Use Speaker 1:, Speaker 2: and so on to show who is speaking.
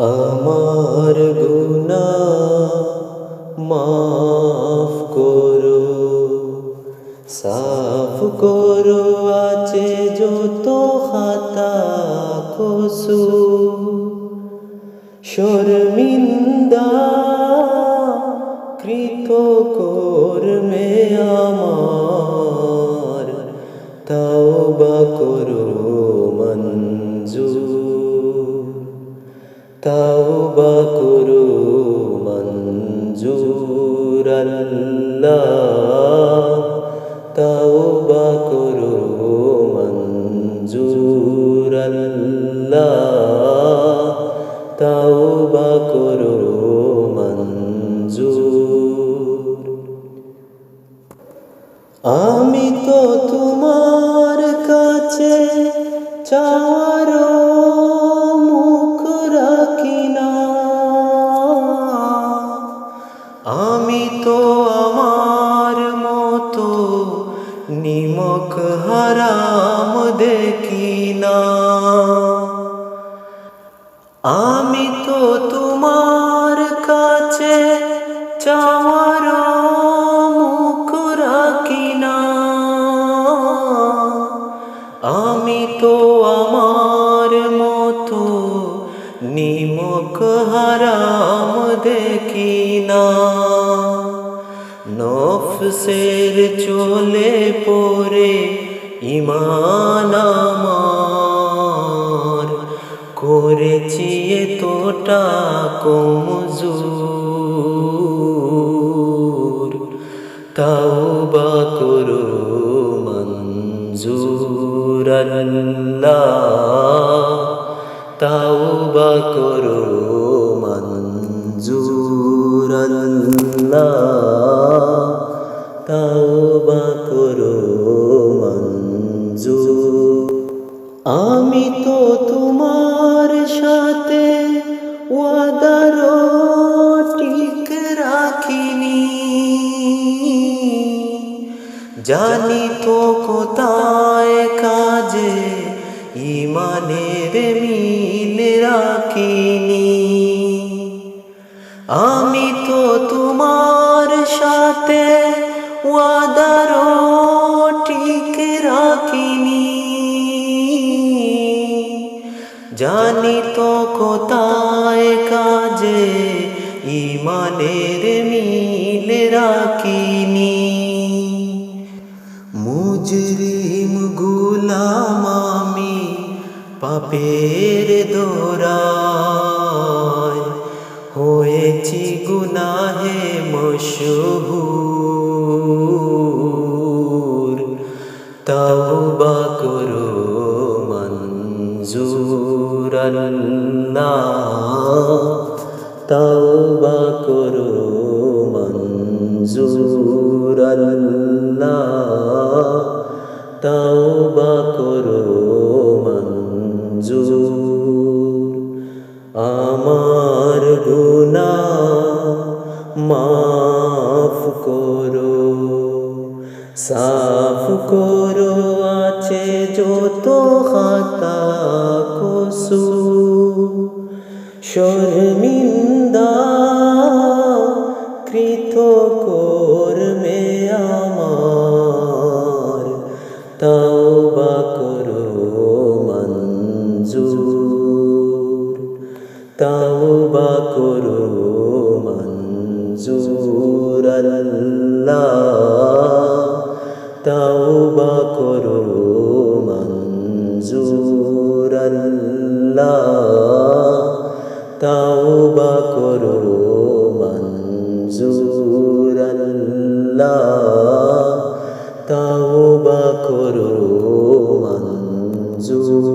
Speaker 1: আমার গুনা মাফ করো, সাফ করো আছে যত খাতা কসু শর্মিন্দা কৃত কর্মে আমার তাওবা করো মঞ্জুর। তাওবা করো মঞ্জুর আল্লাহ তাওবা করো মঞ্জুর। আল্লাহ তাওবা আমি তো তোমার কাছে চাওয়ার নিমক হারাম দেখি না। আমি তো তোমার কাছে চাওয়ার মুখ রাখি না। আমি তো আমার মতো নিমক হারাম দেখি না। নফসের চলে পড়ে ইমান আমার। করেছি এতটা কমজোর, তাওবা করো মঞ্জুর আল্লাহ। তাওবা করো মঞ্জুর তাওবা করো মঞ্জুর আমি তো তোমার সাথে ওয়াদার ঠিক রাখিনি। জানি তো কোথায় কাজে ইমানের মিল রাখিনি। আমি তো তোমার সাথে ওয়াদার ঠিক রাখিনি। জানি তো কোথায় কাজে ইমানের মিল রাখিনি। মুজরিম গুলাম আমি পাপের দোরায়। হয়েছি গুনাহে মশহুর। আল্লাহ তাওবা করো, মঞ্জুর আল্লাহ। তাওবা করো, মঞ্জুর। আমার গুনা মাফ করো, সাফ করো আছে যত খাতা কসু শর্মিন্দা কৃত কর্মে আমার। তাওবা করো মঞ্জুর। তাওবা করো মঞ্জুর আল্লাহ। তাওবা করো মঞ্জুর Dù